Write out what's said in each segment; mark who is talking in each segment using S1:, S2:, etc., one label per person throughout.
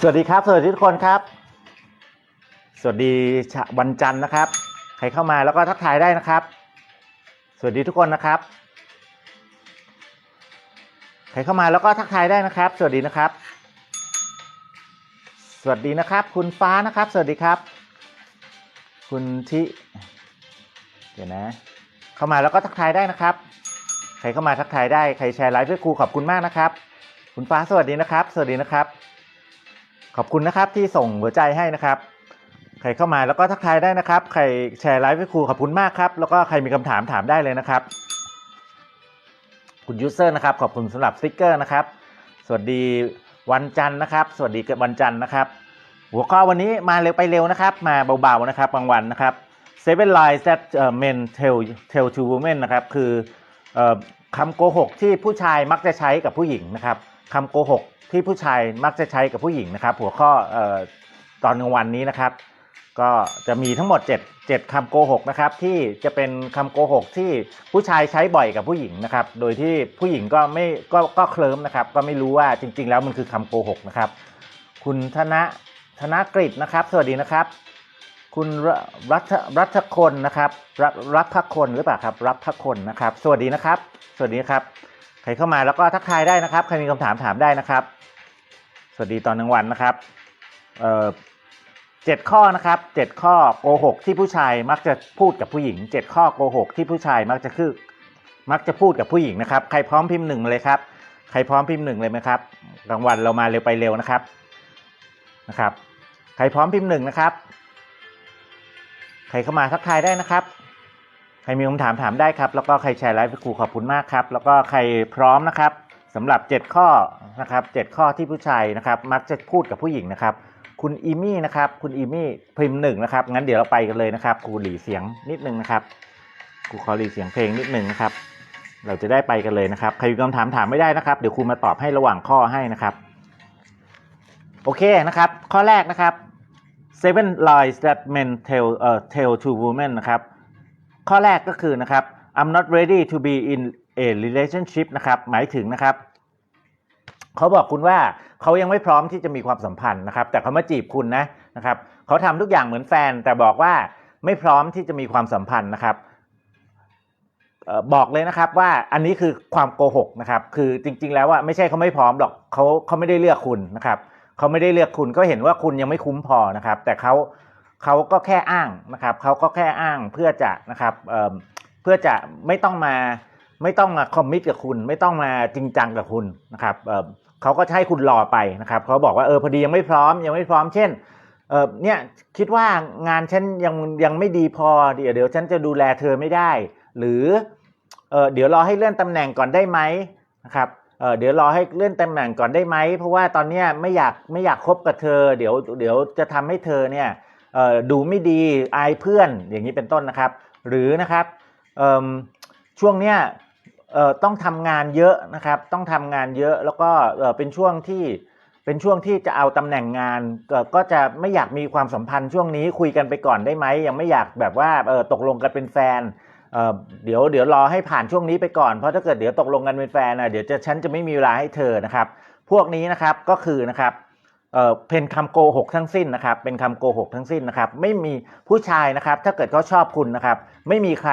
S1: สวัสดีครับ สวัสดีทุกคนครับ สวัสดีวันจันทร์นะครับ ใครเข้ามาแล้วก็ทักทายได้นะครับ สวัสดีทุกคนนะครับ ใครเข้ามาแล้วก็ทักทายได้นะครับ สวัสดีนะครับ สวัสดีนะครับ คุณฟ้านะครับ สวัสดีครับ คุณทิเดี๋ยวนะ เข้ามาแล้วก็ทักทายได้นะครับ ใครเข้ามาทักทายได้ ใครแชร์ไลฟ์ด้วยครูขอบคุณมากนะครับ คุณฟ้าสวัสดีนะครับ สวัสดีนะครับ ขอบคุณนะครับที่ส่งหัวใจให้นะครับใครเข้ามาแล้วก็ทักทายได้นะครับ ใครแชร์ไลฟ์ให้ครูขอบคุณมากครับ แล้วก็ใครมีคำถามถามได้เลยนะครับ คุณยูเซอร์นะครับ ขอบคุณสำหรับสติกเกอร์นะครับ สวัสดีวันจันทร์นะครับ สวัสดีวันจันทร์นะครับ หัวข้อวันนี้มาเร็วไปเร็วนะครับ มาเบาๆนะครับบางวันนะครับ seven lies that men tell tell to women นะครับ คือออคำโกหกที่ผู้ชายมักจะใช้กับผู้หญิงนะครับคำโกหก ที่ผู้ชายมักจะใช้กับผู้หญิงนะครับ หัวข้ออตอนกลางวันนี้นะครับ ก็จะมีทั้งหมด 7 7คำโกหกนะครับ ที่จะเป็นคำโกหกที่ผู้ชายใช้บ่อยกับผู้หญิงนะครับ โดยที่ผู้หญิงก็ไม่ก็ก็เคลิ้มนะครับ ก็ไม่รู้ว่าจริง ๆ แล้วมันคือคำโกหกนะครับ คุณธนะธนกฤษนะครับ สวัสดีนะครับ คุณรัฐรัฐคนนะครับ รัฐรัฐคนหรือเปล่าครับ รัฐคนนะครับ สวัสดีนะครับ สวัสดีครับ ใครเข้ามาแล้วก็ทักทายได้นะครับ ใครมีคำถามถามได้นะครับ สวัสดีตอนกลางวันนะครับเอ่อเจ็ดข้อนะครับเจ็ดข้อโกหกที่ผู้ชายมักจะพูดกับผู้หญิงเจ็ดข้อโกหกที่ผู้ชายมักจะคือมักจะพูดกับผู้หญิงนะครับ ใครพร้อมพิมพ์หนึ่งเลยครับ ใครพร้อมพิมพ์หนึ่งเลยไหมครับกลางวันเรามาเร็วไปเร็วนะครับนะครับ ใครพร้อมพิมพ์หนึ่งนะครับ ใครเข้ามาทักทายได้นะครับ ใครมีคำถามถามได้ครับ แล้วก็ใครแชร์ไลฟ์ครูขอบคุณมากครับ แล้วก็ใครพร้อมนะครับสำหรับ 7 ข้อนะครับ7ข้อที่ผู้ชายนะครับมักจะพูดกับผู้หญิงนะครับ คุณอีมี่นะครับคุณอีมี่พิมพ์หนึ่งนะครับงั้นเดี๋ยวเราไปกันเลยนะครับครูหลีเสียงนิดนึงนะครับครูขอหลีเสียงเพลงนิดนึงนะครับ เราจะได้ไปกันเลยนะครับ ใครมีคำถามถามไม่ได้นะครับเดี๋ยวครูมาตอบให้ระหว่างข้อให้นะครับ โอเคนะครับ ข้อแรกนะครับ seven lies that men tell เอ่อ tell to women นะครับ ข้อแรกก็คือนะครับ I'm not ready to be in a relationship นะครับหมายถึงนะครับเขาบอกคุณว่าเขายังไม่พร้อมที่จะมีความสัมพันธ์นะครับ แต่เขามาจีบคุณนะนะครับเขาทำทุกอย่างเหมือนแฟน แต่บอกว่าไม่พร้อมที่จะมีความสัมพันธ์นะครับออบอกเลยนะครับว่าอันนี้คือความโกหกนะครับ คือจริง ๆ แล้วว่าไม่ใช่เขาไม่พร้อมหรอกเขาเขาไม่ได้เลือกคุณนะครับเขาไม่ได้เลือกคุณก็เห็นว่าคุณยังไม่คุ้มพอนะครับ แต่เขา เขาก็แค่อ้างนะครับเขาก็แค่อ้างเพื่อจะนะครับเเพื่อจะไม่ต้องมาไม่ต้องมาคอมมิตกับคุณ ไม่ต้องมาจริงจังกับคุณนะครับเเขาก็ให้คุณรอไปนะครับเขาบอกว่าเออพอดียังไม่พร้อมยังไม่พร้อมเช่นเออเนี่ยคิดว่างานฉันยังยังไม่ดีพอเดี๋ยวเดี๋ยวฉันจะดูแลเธอไม่ได้ หรือเออเดี๋ยวรอให้เลื่อนตำแหน่งก่อนได้ไหมนะครับเออเดี๋ยวรอให้เลื่อนตำแหน่งก่อนได้ไหมเพราะว่าตอนเนี้ยไม่อยากไม่อยากคบกับเธอ เดี๋ยวเดี๋ยวจะทำให้เธอเนี่ย ดูไม่ดีอายเพื่อนอย่างนี้เป็นต้นนะครับ หรือนะครับช่วงเนี้ยต้องทำงานเยอะนะครับ ต้องทำงานเยอะแล้วก็เป็นช่วงที่เป็นช่วงที่จะเอาตำแหน่งงานก็จะไม่อยากมีความสัมพันธ์ช่วงนี้คุยกันไปก่อนได้ไหมยังไม่อยากแบบว่าตกลงกันเป็นแฟนเเดี๋ยวเดี๋ยวรอให้ผ่านช่วงนี้ไปก่อนเพราะถ้าเกิดเดี๋ยวตกลงกันเป็นแฟนนะเดี๋ยวจะฉันจะไม่มีเวลาให้เธอนะครับ พวกนี้นะครับก็คือนะครับ เป็นคำโกหกทั้งสิ้นนะครับ เป็นคำโกหกทั้งสิ้นนะครับ ไม่มีผู้ชายนะครับ ถ้าเกิดเขาชอบคุณนะครับ ไม่มีใคร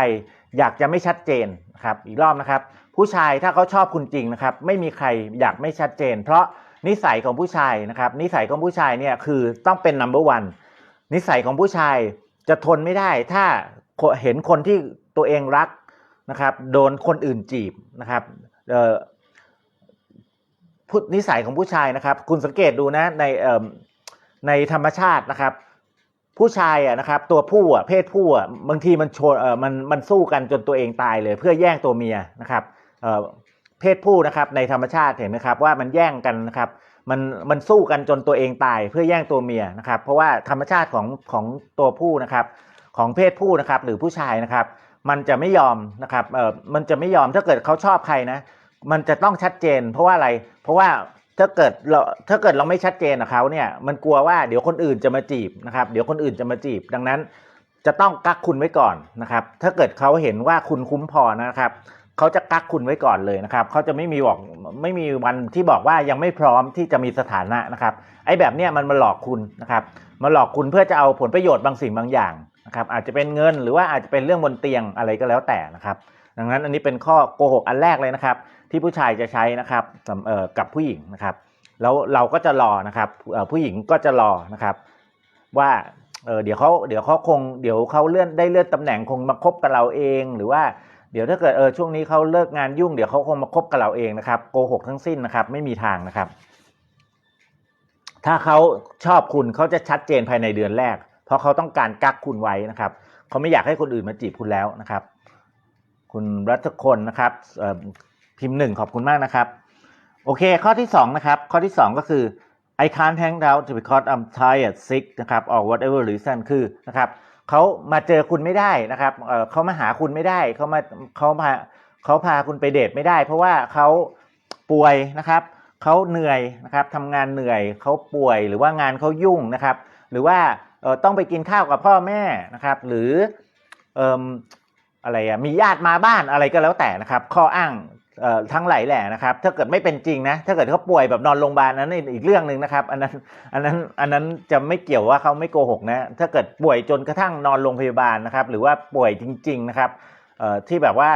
S1: อยากจะไม่ชัดเจนนะครับ อีกรอบนะครับ ผู้ชายถ้าเขาชอบคุณจริงนะครับ ไม่มีใครอยากไม่ชัดเจน เพราะนิสัยของผู้ชายนะครับ นิสัยของผู้ชายเนี่ยคือต้องเป็น number one นิสัยของผู้ชายจะทนไม่ได้ ถ้าเห็นคนที่ตัวเองรักนะครับ โดนคนอื่นจีบนะครับ พุนิสัยของผู้ชายนะครับ คุณสังเกตดูนะในในธรรมชาตินะครับ ผู้ชายอะนะครับ ตัวผู้อะเพศผู้อะบางทีมันโชนเอ่อมันมันสู้กันจนตัวเองตายเลย เพื่อแย่งตัวเมียนะครับเออเพศผู้นะครับในธรรมชาติเห็นไหมครับว่ามันแย่งกันนะครับมันมันสู้กันจนตัวเองตายเพื่อแย่งตัวเมียนะครับ เพราะว่าธรรมชาติของของตัวผู้นะครับ ของเพศผู้นะครับ หรือผู้ชายนะครับ มันจะไม่ยอมนะครับเออมันจะไม่ยอมถ้าเกิดเขาชอบใครนะ มันจะต้องชัดเจน เพราะว่าอะไร เพราะว่าถ้าเกิดเราถ้าเกิดเราไม่ชัดเจนกับเขาเนี่ยมันกลัวว่าเดี๋ยวคนอื่นจะมาจีบนะครับ เดี๋ยวคนอื่นจะมาจีบ ดังนั้นจะต้องกักคุณไว้ก่อนนะครับ ถ้าเกิดเขาเห็นว่าคุณคุ้มพอนะครับเขาจะกักคุณไว้ก่อนเลยนะครับเขาจะไม่มีบอกไม่มีวันที่บอกว่ายังไม่พร้อมที่จะมีสถานะนะครับ ไอ้แบบเนี้ยมันมาหลอกคุณนะครับ มาหลอกคุณเพื่อจะเอาผลประโยชน์บางสิ่งบางอย่างนะครับ อาจจะเป็นเงินหรือว่าอาจจะเป็นเรื่องบนเตียงอะไรก็แล้วแต่นะครับ ดังนั้นอันนี้เป็นข้อโกหกอันแรกเลยนะครับ ที่ผู้ชายจะใช้นะครับกับผู้หญิงนะครับแล้วเราก็จะรอนะครับผู้หญิงก็จะรอนะครับว่าเดี๋ยวเขาเดี๋ยวเขาคงเดี๋ยวเขาเลื่อนได้เลื่อนตำแหน่งคงมาคบกับเราเองหรือว่าเดี๋ยวถ้าเกิดเออช่วงนี้เขาเลิกงานยุ่งเดี๋ยวเขาคงมาคบกับเราเองนะครับโกหกทั้งสิ้นนะครับไม่มีทางนะครับ ถ้าเขาชอบคุณเขาจะชัดเจนภายในเดือนแรก เพราะเขาต้องการกักคุณไว้นะครับเขาไม่อยากให้คนอื่นมาจีบคุณแล้วนะครับ คุณรัตคนนะครับ พิมพ์หนึ่งขอบคุณมากนะครับ โอเค ข้อที่สองนะครับ ข้อที่สองก็คือ I can't hang out because I'm tired sick นะครับ or whatever reason คือนะครับเขามาเจอคุณไม่ได้นะครับเขามาหาคุณไม่ได้เขามาเขาพาเขาพาคุณไปเดทไม่ได้ เพราะว่าเขาป่วยนะครับเขาเหนื่อยนะครับทำงานเหนื่อยเขาป่วยหรือว่างานเขายุ่งนะครับ หรือว่าต้องไปกินข้าวกับพ่อแม่นะครับ หรือออะไรอะมีญาติมาบ้านอะไรก็แล้วแต่นะครับ ข้ออ้าง ทั้งหลายแหล่นะครับถ้าเกิดไม่เป็นจริงนะถ้าเกิดเขาป่วยแบบนอนโรงพยาบาลนั้นอีกเรื่องหนึ่งนะครับอันนั้นอันนั้นอันนั้นจะไม่เกี่ยวว่าเขาไม่โกหกนะถ้าเกิดป่วยจนกระทั่งนอนโรงพยาบาลนะครับ หรือว่าป่วยจริง ๆนะครับที่แบบว่า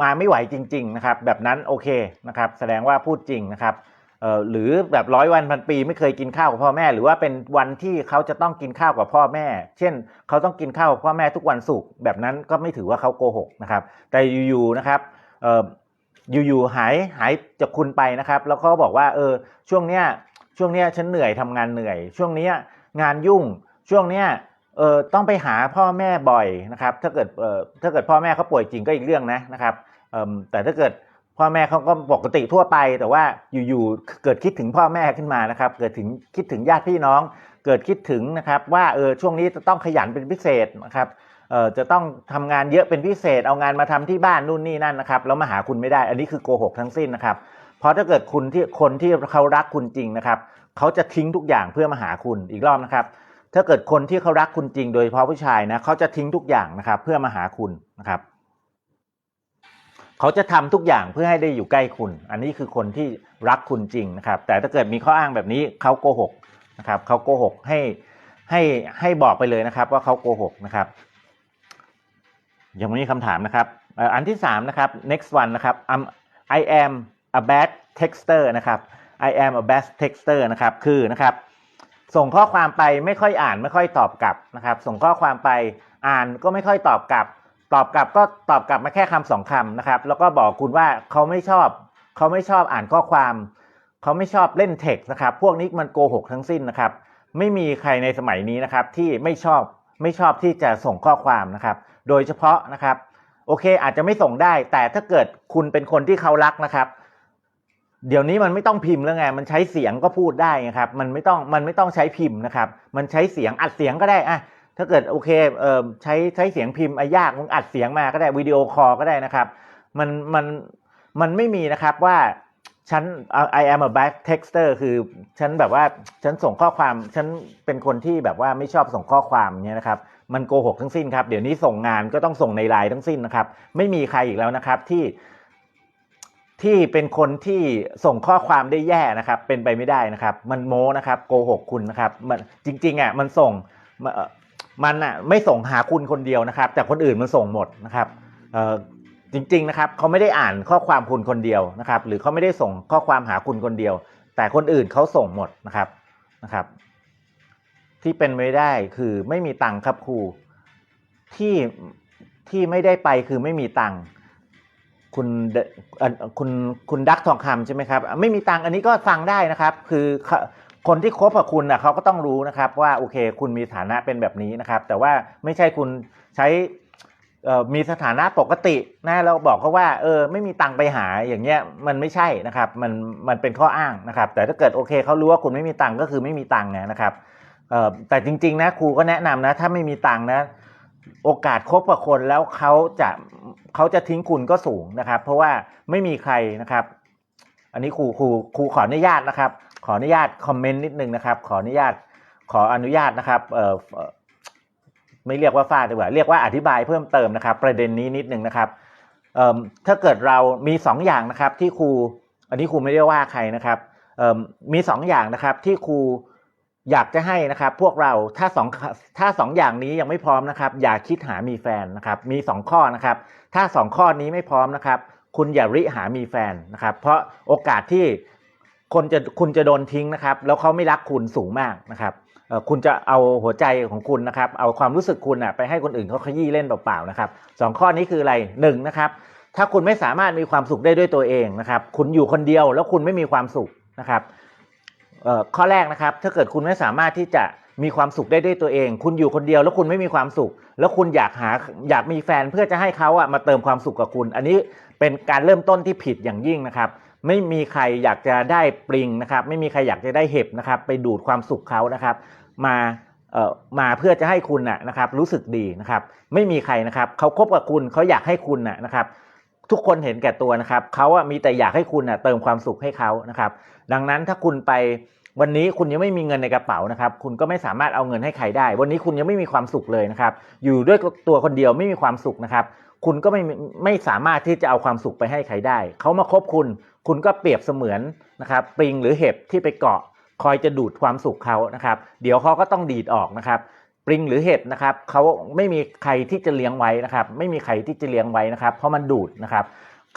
S1: มาไม่ไหวจริง ๆนะครับ แบบนั้นโอเคนะครับ แสดงว่าพูดจริงนะครับหรือแบบร้อยวันพันปีไม่เคยกินข้าวกับพ่อแม่ หรือว่าเป็นวันที่เขาจะต้องกินข้าวกับพ่อแม่ เช่น เขาต้องกินข้าวกับพ่อแม่ทุกวันศุกร์แบบนั้นก็ไม่ถือว่าเขาโกหกนะครับ แต่อยู่ๆนะครับ อยู่ๆหายหายจากคุณไปนะครับ แล้วเขาบอกว่าเออช่วงเนี้ยช่วงเนี้ยฉันเหนื่อยทำงานเหนื่อย ช่วงเนี้ยงานยุ่งช่วงเนี้ยเออต้องไปหาพ่อแม่บ่อยนะครับ ถ้าเกิดเออถ้าเกิดพ่อแม่เขาป่วยจริงก็อีกเรื่องนะนะครับเอ่มแต่ถ้าเกิดพ่อแม่เขาก็ปกติทั่วไป แต่ว่าอยู่ๆเกิดคิดถึงพ่อแม่ขึ้นมานะครับ เกิดถึงคิดถึงญาติพี่น้อง เกิดคิดถึงนะครับ ว่าเออช่วงนี้จะต้องขยันเป็นพิเศษนะครับ จะต้องทำงานเยอะเป็นพิเศษ เอางานมาทำที่บ้านนู่นนี่นั่นนะครับแล้วมาหาคุณไม่ได้ อันนี้คือโกหกทั้งสิ้นนะครับเพราะถ้าเกิดคุณที่คนที่เขารักคุณจริงนะครับเขาจะทิ้งทุกอย่างเพื่อมาหาคุณอีกรอบนะครับ ถ้าเกิดคนที่เขารักคุณจริง โดยเฉพาะผู้ชายนะเขาจะทิ้งทุกอย่างนะครับ เพื่อมาหาคุณนะครับเขาจะทำทุกอย่างเพื่อให้ได้อยู่ใกล้คุณ อันนี้คือคนที่รักคุณจริงนะครับ แต่ถ้าเกิดมีข้ออ้างแบบนี้เขาโกหกนะครับเขาโกหกให้ให้ให้บอกไปเลยนะครับ ว่าเขาโกหกนะครับ ยังไม่มีคำถามนะครับอันที่สามนะครับ next one นะครับ I'm, I am a bad texter นะครับ I am a bad texter นะครับคือนะครับ ส่งข้อความไปไม่ค่อยอ่านไม่ค่อยตอบกลับนะครับ ส่งข้อความไปอ่านก็ไม่ค่อยตอบกลับ ตอบกลับก็ตอบกลับมาแค่คำสองคำนะครับแล้วก็บอกคุณว่าเขาไม่ชอบเขาไม่ชอบอ่านข้อความเขาไม่ชอบเล่นเท็กซ์นะครับ พวกนี้มันโกหกทั้งสิ้นนะครับ ไม่มีใครในสมัยนี้นะครับที่ไม่ชอบ ไม่ชอบที่จะส่งข้อความนะครับ โดยเฉพาะนะครับ โอเคอาจจะไม่ส่งได้ แต่ถ้าเกิดคุณเป็นคนที่เขารักนะครับ เดี๋ยวนี้มันไม่ต้องพิมพ์แล้วไง มันใช้เสียงก็พูดได้ไงครับ มันไม่ต้องมันไม่ต้องใช้พิมพ์นะครับ มันใช้เสียงอัดเสียงก็ได้อะถ้าเกิดโอเคเอ่อใช้ใช้เสียงพิมพ์อะยากมึงอัดเสียงมาก็ได้วิดีโอคอลก็ได้นะครับ มันมันมันไม่มีนะครับว่า ฉัน I am a bad texter คือฉันแบบว่าฉันส่งข้อความฉันเป็นคนที่แบบว่าไม่ชอบส่งข้อความเนี่ยนะครับมันโกหกทั้งสิ้นครับ เดี๋ยวนี้ส่งงานก็ต้องส่งในไลน์ทั้งสิ้นนะครับ ไม่มีใครอีกแล้วนะครับที่ ที่เป็นคนที่ส่งข้อความได้แย่นะครับ เป็นไปไม่ได้นะครับ มันโม้นะครับโกหกคุณนะครับ มันจริงๆอะมันส่งมันอ่อมันอะไม่ส่งหาคุณคนเดียวนะครับ แต่คนอื่นมันส่งหมดนะครับเอ่อ จริง ๆ นะครับเขาไม่ได้อ่านข้อความคุณคนเดียวนะครับ หรือเขาไม่ได้ส่งข้อความหาคุณคนเดียว แต่คนอื่นเขาส่งหมดนะครับนะครับ ที่เป็นไม่ได้คือไม่มีตังค์ครับครูที่ที่ไม่ได้ไปคือไม่มีตังค์คุณคุณคุณดักทองคำใช่ไหมครับ ไม่มีตังค์อันนี้ก็ฟังได้นะครับ คือคนที่คบกับคุณนะเขาก็ต้องรู้นะครับ ว่าโอเค คุณมีฐานะเป็นแบบนี้นะครับ แต่ว่าไม่ใช่คุณใช้ มีสถานะปกตินะแล้วบอกเขาว่าเออไม่มีตังค์ไปหาอย่างเงี้ยมันไม่ใช่นะครับมันมันเป็นข้ออ้างนะครับ แต่ถ้าเกิดโอเคเขารู้ว่าคุณไม่มีตังค์ก็คือไม่มีตังค์นะครับแต่จริงๆนะครูก็แนะนำนะถ้าไม่มีตังค์นะโอกาสคบกับคนแล้วเขาจะเขาจะทิ้งคุณก็สูงนะครับ เพราะว่าไม่มีใครนะครับ อันนี้ครูครูครูขออนุญาตนะครับ ขออนุญาตคอมเมนต์นิดนึงนะครับ ขออนุญาตขออนุญาตนะครับเออ ไม่เรียกว่าฟาดดีกว่าเรียกว่าอธิบายเพิ่มเติมนะครับ ประเด็นนี้นิดนึงนะครับเอิ่มถ้าเกิดเรามีสองอย่างนะครับที่ครู อันนี้ครูไม่ได้ว่าใครนะครับเอิ่มมีสองอย่างนะครับที่ครูอยากจะให้นะครับพวกเราถ้าสองถ้าสองอย่างนี้ยังไม่พร้อมนะครับ อย่าคิดหามีแฟนนะครับ มีสองข้อนะครับ ถ้าสองข้อนี้ไม่พร้อมนะครับ คุณอย่าริหามีแฟนนะครับ เพราะโอกาสที่คนจะคุณจะโดนทิ้งนะครับ แล้วเขาไม่รักคุณสูงมากนะครับ คุณจะเอาหัวใจของคุณนะครับ เอาความรู้สึกคุณน่ะไปให้คนอื่นเขาขยี้เล่นเปล่าๆนะครับสองข้อนี้คืออะไรหนึ่งนะครับ ถ้าคุณไม่สามารถมีความสุขได้ด้วยตัวเองนะครับ คุณอยู่คนเดียวแล้วคุณไม่มีความสุขนะครับข้อแรกนะครับ ถ้าเกิดคุณไม่สามารถที่จะมีความสุขได้ด้วยตัวเอง คุณอยู่คนเดียวแล้วคุณไม่มีความสุข แล้วคุณอยากหาอยากมีแฟนเพื่อจะให้เขาอะมาเติมความสุขกับคุณ อันนี้เป็นการเริ่มต้นที่ผิดอย่างยิ่งนะครับ ไม่มีใครอยากจะได้ปริงนะครับ ไม่มีใครอยากจะได้เห็บนะครับ ไปดูดความสุขเขานะครับ มาเอ่อมาเพื่อจะให้คุณนะนะครับ รู้สึกดีนะครับ ไม่มีใครนะครับเขาคบกับคุณเขาอยากให้คุณนะนะครับ ทุกคนเห็นแก่ตัวนะครับเขาอะมีแต่อยากให้คุณนะเติมความสุขให้เขานะครับ ดังนั้นถ้าคุณไป วันนี้คุณยังไม่มีเงินในกระเป๋านะครับคุณก็ไม่สามารถเอาเงินให้ใครได้ วันนี้คุณยังไม่มีความสุขเลยนะครับ อยู่ด้วยตัวคนเดียวไม่มีความสุขนะครับ คุณก็ไม่ไม่สามารถที่จะเอาความสุขไปให้ใครได้ เขามาคบคุณ คุณก็เปรียบเสมือนนะครับปลิงหรือเห็บที่ไปเกาะ คอยจะดูดความสุขเขานะครับ เดี๋ยวเขาก็ต้องดีดออกนะครับปลิงหรือเห็บนะครับเขาไม่มีใครที่จะเลี้ยงไว้นะครับ ไม่มีใครที่จะเลี้ยงไว้นะครับ เพราะมันดูดนะครับ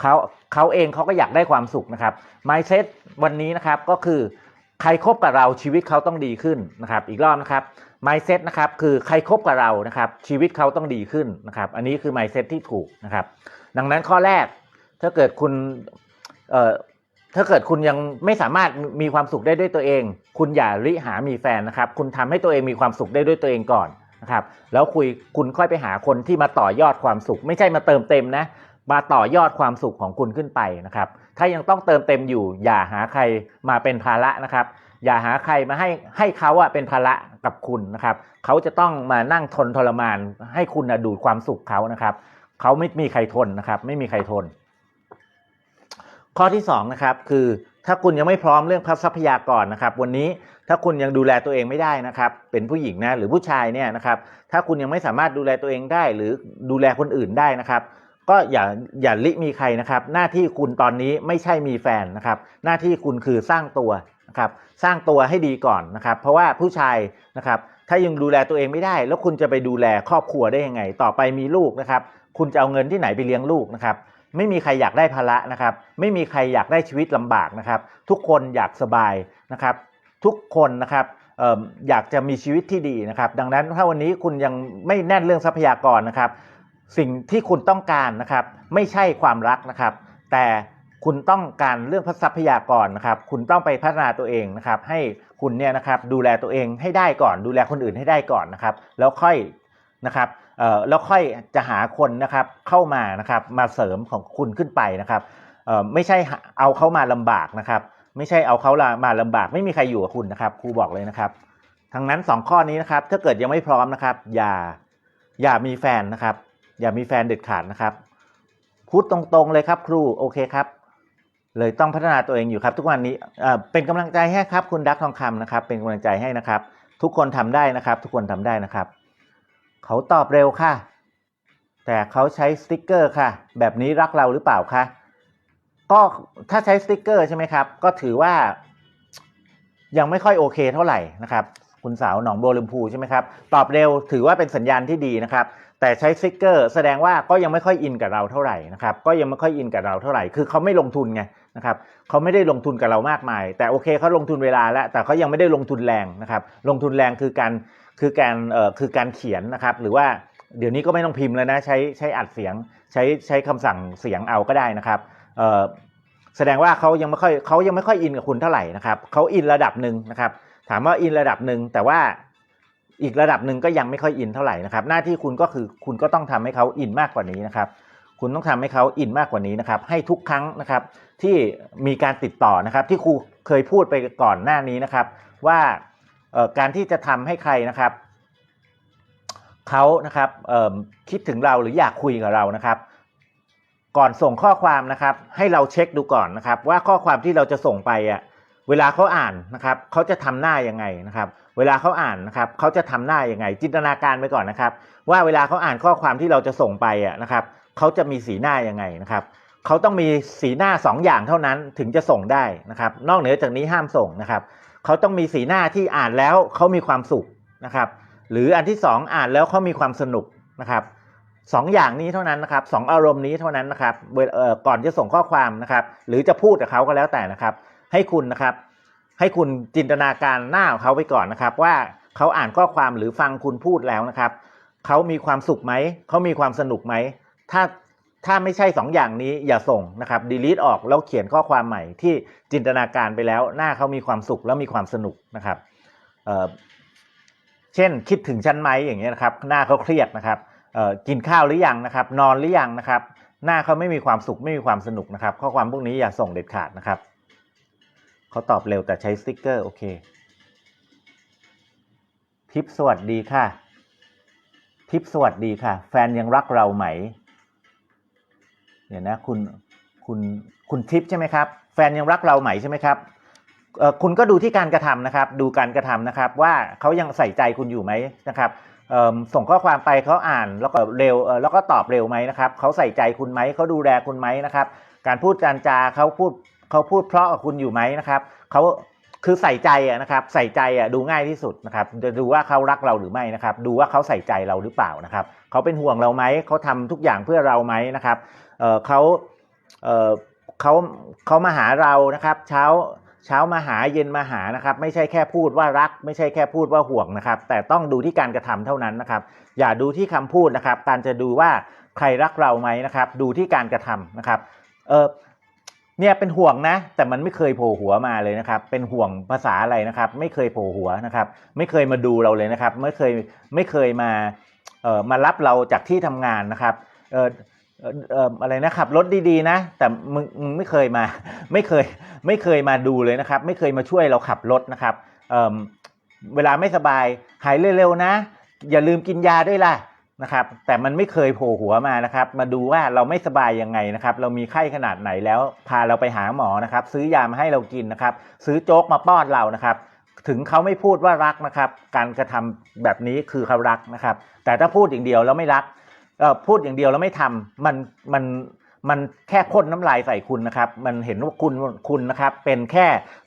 S1: เขาเขาเองเขาก็อยากได้ความสุขนะครับ mindset วันนี้นะครับก็คือ ใครคบกับเราชีวิตเขาต้องดีขึ้นนะครับ อีกรอบนะครับ mindset นะครับคือใครคบกับเรานะครับ ชีวิตเขาต้องดีขึ้นนะครับ อันนี้คือ mindset ที่ถูกนะครับ ดังนั้นข้อแรกถ้าเกิดคุณเอ่อถ้าเกิดคุณยังไม่สามารถมีความสุขได้ด้วยตัวเอง คุณอย่าริหามีแฟนนะครับ คุณทำให้ตัวเองมีความสุขได้ด้วยตัวเองก่อนนะครับ แล้วคุยคุณค่อยไปหาคนที่มาต่อยอดความสุข ไม่ใช่มาเติมเต็มนะ มาต่อยอดความสุขของคุณขึ้นไปนะครับ ถ้ายังต้องเติมเต็มอยู่ อย่าหาใครมาเป็นภาระนะครับ อย่าหาใครมาให้ให้เขาอะเป็นภาระกับคุณนะครับ เขาจะต้องมานั่งทนทรมาน ให้คุณดูดความสุขเขานะครับ เขาไม่มีใครทนนะครับ ไม่มีใครทน ข้อที่สองนะครับคือถ้าคุณยังไม่พร้อมเรื่องทรัพยากรนะครับ วันนี้ถ้าคุณยังดูแลตัวเองไม่ได้นะครับ เป็นผู้หญิงนะหรือผู้ชายเนี่ยนะครับ ถ้าคุณยังไม่สามารถดูแลตัวเองได้ หรือดูแลคนอื่นได้นะครับ ก็อย่าอย่าลิมีใครนะครับ หน้าที่คุณตอนนี้ไม่ใช่มีแฟนนะครับ หน้าที่คุณคือสร้างตัวนะครับ สร้างตัวให้ดีก่อนนะครับ เพราะว่าผู้ชายนะครับ ถ้ายังดูแลตัวเองไม่ได้ แล้วคุณจะไปดูแลครอบครัวได้ยังไง ต่อไปมีลูกนะครับ คุณจะเอาเงินที่ไหนไปเลี้ยงลูกนะครับไม่มีใครอยากได้ภาระนะครับ ไม่มีใครอยากได้ชีวิตลำบากนะครับ ทุกคนอยากสบายนะครับ ทุกคนนะครับเอ่ออยากจะมีชีวิตที่ดีนะครับ ดังนั้นถ้าวันนี้คุณยังไม่แน่นเรื่องทรัพยากรนะครับ สิ่งที่คุณต้องการนะครับ ไม่ใช่ความรักนะครับ แต่คุณต้องการเรื่องทรัพยากรนะครับ คุณต้องไปพัฒนาตัวเองนะครับ ให้คุณเนี่ยนะครับดูแลตัวเองให้ได้ก่อน ดูแลคนอื่นให้ได้ก่อนนะครับ แล้วค่อยนะครับเอ่อแล้วค่อยจะหาคนนะครับเข้ามานะครับมาเสริมของคุณขึ้นไปนะครับเอ่อไม่ใช่เอาเขามาลำบากนะครับ ไม่ใช่เอาเขามาลำบาก ไม่มีใครอยู่กับคุณนะครับครูบอกเลยนะครับทั้งนั้นสองข้อนี้นะครับถ้าเกิดยังไม่พร้อมนะครับ อย่าอย่ามีแฟนนะครับ อย่ามีแฟนเด็ดขาดนะครับ พูดตรงๆเลยครับครูโอเคครับ เลยต้องพัฒนาตัวเองอยู่ครับ ทุกวันนี้เเป็นกำลังใจให้ครับ คุณดักทองคำนะครับ เป็นกำลังใจให้นะครับ ทุกคนทำได้นะครับ ทุกคนทำได้นะครับ เขาตอบเร็วค่ะ แต่เขาใช้สติกเกอร์ค่ะ แบบนี้รักเราหรือเปล่าคะก็ถ้าใช้สติกเกอร์ใช่ไหมครับ ก็ถือว่า ยังไม่ค่อยโอเคเท่าไหร่นะครับ คุณสาวหนองโบัวลำพูใช่ไหมครับ ตอบเร็วถือว่าเป็นสัญญาณที่ดีนะครับ แต่ใช้สติกเกอร์แสดงว่าก็ยังไม่ค่อยอินกับเราเท่าไหร่นะครับก็ยังไม่ค่อยอินกับเราเท่าไหร่คือเขาไม่ลงทุนไงนะครับเขาไม่ได้ลงทุนกับเรามากมาย แต่โอเคเขาลงทุนเวลาแล้วแต่เขายังไม่ได้ลงทุนแรงนะครับลงทุนแรงคือการคือการเอ่อคือการเขียนนะครับหรือว่าเดี๋ยวนี้ก็ไม่ต้องพิมพ์แล้วนะใช้ใช้อัดเสียงใช้ใช้คำสั่งเสียงเอาก็ได้นะครับเอ่อแสดงว่าเขายังไม่ค่อยเขายังไม่ค่อยอินกับคุณเท่าไหร่นะครับเขาอินระดับหนึ่งนะครับถามว่าอินระดับหนึ่งแต่ว่า อีกระดับหนึ่งก็ยังไม่ค่อยอินเท่าไหร่นะครับ หน้าที่คุณก็คือคุณก็ต้องทำให้เขาอินมากกว่านี้นะครับ คุณต้องทำให้เขาอินมากกว่านี้นะครับ ให้ทุกครั้งนะครับที่มีการติดต่อนะครับ ที่ครูเคยพูดไปก่อนหน้านี้นะครับ ว่าการที่จะทำให้ใครนะครับเขานะครับคิดถึงเราหรืออยากคุยกับเรานะครับ ก่อนส่งข้อความนะครับ ให้เราเช็คดูก่อนนะครับ ว่าข้อความที่เราจะส่งไปอะ เวลาเขาอ่านนะครับเขาจะทำหน้ายังไงนะครับ เวลาเขาอ่านนะครับเขาจะทำหน้ายังไง จินตนาการไปก่อนนะครับ ว่าเวลาเขาอ่านข้อความที่เราจะส่งไปอะนะครับเขาจะมีสีหน้ายังไงนะครับเขาต้องมีสีหน้าสองอย่างเท่านั้นถึงจะส่งได้นะครับ นอกเหนือจากนี้ห้ามส่งนะครับเขาต้องมีสีหน้าที่อ่านแล้วเขามีความสุขนะครับ หรืออันที่สองอ่านแล้วเขามีความสนุกนะครับสองอย่างนี้เท่านั้นนะครับสองอารมณ์นี้เท่านั้นนะครับก่อนจะส่งข้อความนะครับ หรือจะพูดกับเขาก็แล้วแต่นะครับ ให้คุณนะครับ ให้คุณจินตนาการหน้าของเขาไปก่อนนะครับ ว่าเขาอ่านข้อความหรือฟังคุณพูดแล้วนะครับเขามีความสุขไหมเขามีความสนุกไหมถ้าถ้าไม่ใช่สองอย่างนี้อย่าส่งนะครับ delete ออกแล้วเขียนข้อความใหม่ที่จินตนาการไปแล้ว หน้าเขามีความสุขแล้วมีความสนุกนะครับเเช่นคิดถึงฉันไหมอย่างเงี้ยนะครับ หน้าเขาเครียดนะครับกินข้าวหรือยังนะครับ นอนหรือยังนะครับ หน้าเขาไม่มีความสุขไม่มีความสนุกนะครับ ข้อความพวกนี้อย่าส่งเด็ดขาดนะครับ เขาตอบเร็วแต่ใช้สติ๊กเกอร์โอเค ทิปสวัสดีค่ะ ทิปสวัสดีค่ะ แฟนยังรักเราไหมเดี๋ยวนะคุณคุณคุณทิปใช่ไหมครับแฟนยังรักเราไหมใช่ไหมครับคุณก็ดูที่การกระทำนะครับ ดูการกระทำนะครับ ว่าเขายังใส่ใจคุณอยู่ไหมนะครับส่งข้อความไปเขาอ่านแล้วก็เร็วแล้วก็ตอบเร็วไหมนะครับเขาใส่ใจคุณไหมเขาดูแลคุณไหมนะครับ การพูดการจาเขาพูด เขาพูดเพราะกับคุณอยู่ไหมนะครับเขาคือใส่ใจอะนะครับ ใส่ใจอะดูง่ายที่สุดนะครับจะดูว่าเขารักเราหรือไม่นะครับ ดูว่าเขาใส่ใจเราหรือเปล่านะครับเขาเป็นห่วงเราไหมเขาทำทุกอย่างเพื่อเราไหมนะครับเขาเขาเขามาหาเรานะครับ เช้าเช้ามาหาเย็นมาหานะครับ ไม่ใช่แค่พูดว่ารัก ไม่ใช่แค่พูดว่าห่วงนะครับ แต่ต้องดูที่การกระทำเท่านั้นนะครับ อย่าดูที่คำพูดนะครับ การจะดูว่าใครรักเราไหมนะครับ ดูที่การกระทำนะครับเออ เนี่ยเป็นห่วงนะ แต่มันไม่เคยโผล่หัวมาเลยนะครับ เป็นห่วงภาษาอะไรนะครับ ไม่เคยโผล่หัวนะครับ ไม่เคยมาดูเราเลยนะครับ ไม่เคยไม่เคยมาเอ่อมารับเราจากที่ทำงานนะครับเออเอ่อเอ่ออะไรนะครับรถดีๆนะ แต่มึงมึงไม่เคยมา ไม่เคยไม่เคยมาดูเลยนะครับ ไม่เคยมาช่วยเราขับรถนะครับเอ่อเวลาไม่สบายหายเร็วๆนะ อย่าลืมกินยาด้วยล่ะ นะครับ แต่มันไม่เคยโผล่หัวมานะครับ มาดูว่าเราไม่สบายยังไงนะครับ เรามีไข้ขนาดไหนแล้ว พาเราไปหาหมอนะครับ ซื้อยามาให้เรากินนะครับ ซื้อโจ๊กมาป้อนเรานะครับถึงเขาไม่พูดว่ารักนะครับ การกระทำแบบนี้คือเขารักนะครับ แต่ถ้าพูดอย่างเดียวแล้วไม่รักพูดอย่างเดียวแล้วไม่ทำมันมันมันแค่พ่นน้ำลายใส่คุณนะครับ มันเห็นว่าคุณคุณนะครับ เป็นแค่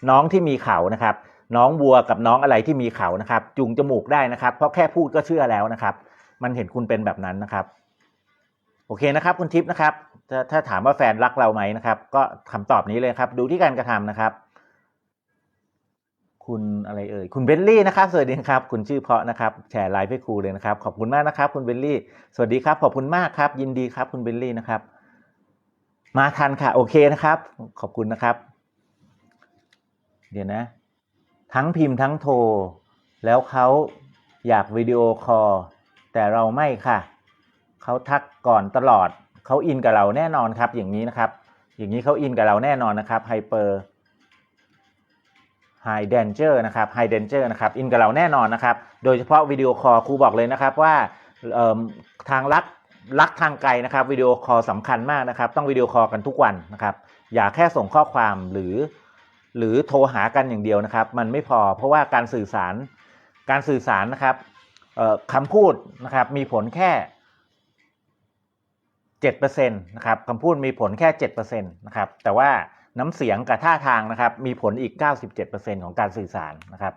S1: น้องที่มีเขานะครับ น้องวัวกับน้องอะไรที่มีเขานะครับจูงจมูกได้นะครับ เพราะแค่พูดก็เชื่อแล้วนะครับ มันเห็นคุณเป็นแบบนั้นนะครับ โอเคนะครับ คุณทิพย์นะครับถ้าถ้าถามว่าแฟนรักเราไหมนะครับ ก็คำตอบนี้เลยครับ ดูที่การกระทำนะครับ คุณอะไรเอ่ยคุณเบลลี่นะครับสวัสดีครับ คุณชื่อเพาะนะครับ แชร์ไลฟ์ให้ครูเลยนะครับ ขอบคุณมากนะครับ คุณเบลลี่ สวัสดีครับ ขอบคุณมากครับ ยินดีครับ คุณเบลลี่นะครับ มาทันค่ะ โอเคนะครับ ขอบคุณนะครับ เดี๋ยวนะ ทั้งพิมพ์ทั้งโทร แล้วเขาอยากวิดีโอคอล แต่เราไม่ค่ะ เขาทักก่อนตลอด เขาอินกับเราแน่นอนครับ อย่างนี้นะครับ อย่างนี้เขาอินกับเราแน่นอนนะครับไฮเปอร์ไฮเดนเจอร์นะครับไฮเดนเจอร์นะครับอินกับเราแน่นอนนะครับ โดยเฉพาะวิดีโอคอลครูบอกเลยนะครับว่าทางรักรักทางไกลนะครับวิดีโอคอลสำคัญมากนะครับ ต้องวิดีโอคอลกันทุกวันนะครับ อย่าแค่ส่งข้อความหรือ หรือโทรหากันอย่างเดียวนะครับ มันไม่พอเพราะว่าการสื่อสารการสื่อสารนะครับ คำพูดนะครับมีผลแค่เจ็ดเปอร์เซ็นต์นะครับคำพูดมีผลแค่เจ็ดเปอร์เซ็นต์นะครับแต่ว่าน้ำเสียงกับท่าทางนะครับมีผลอีกเก้าสิบเจ็ดเปอร์เซ็นต์ของการสื่อสารนะครับ